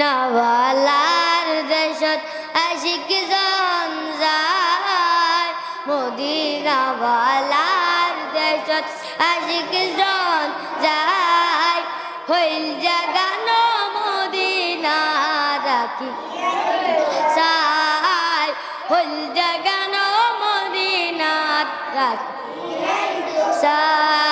নওয়ালার দেশত আশিক যায়। মদিনাওয়ালার দেশত আশিক যায়। হইল জাগানো মদিনা রাখি। সাই হইল জাগানো মদিনা রাখি। সাই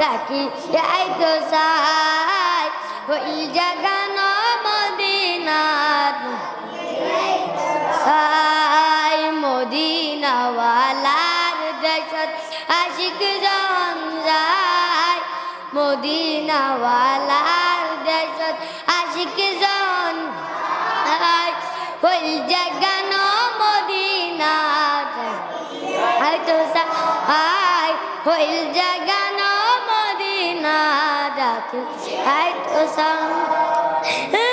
রাখি আই তো সাই হইল জাগানো মদিনার আই, মদিনাওয়ালার দেশত আশিক জন যায়। মদিনাওয়ালার দেশত আশিক জন যায়। হইল জাগানো মদিনা আই তো আই হইল জাগানো মদিনা ডাকে। হাই তো না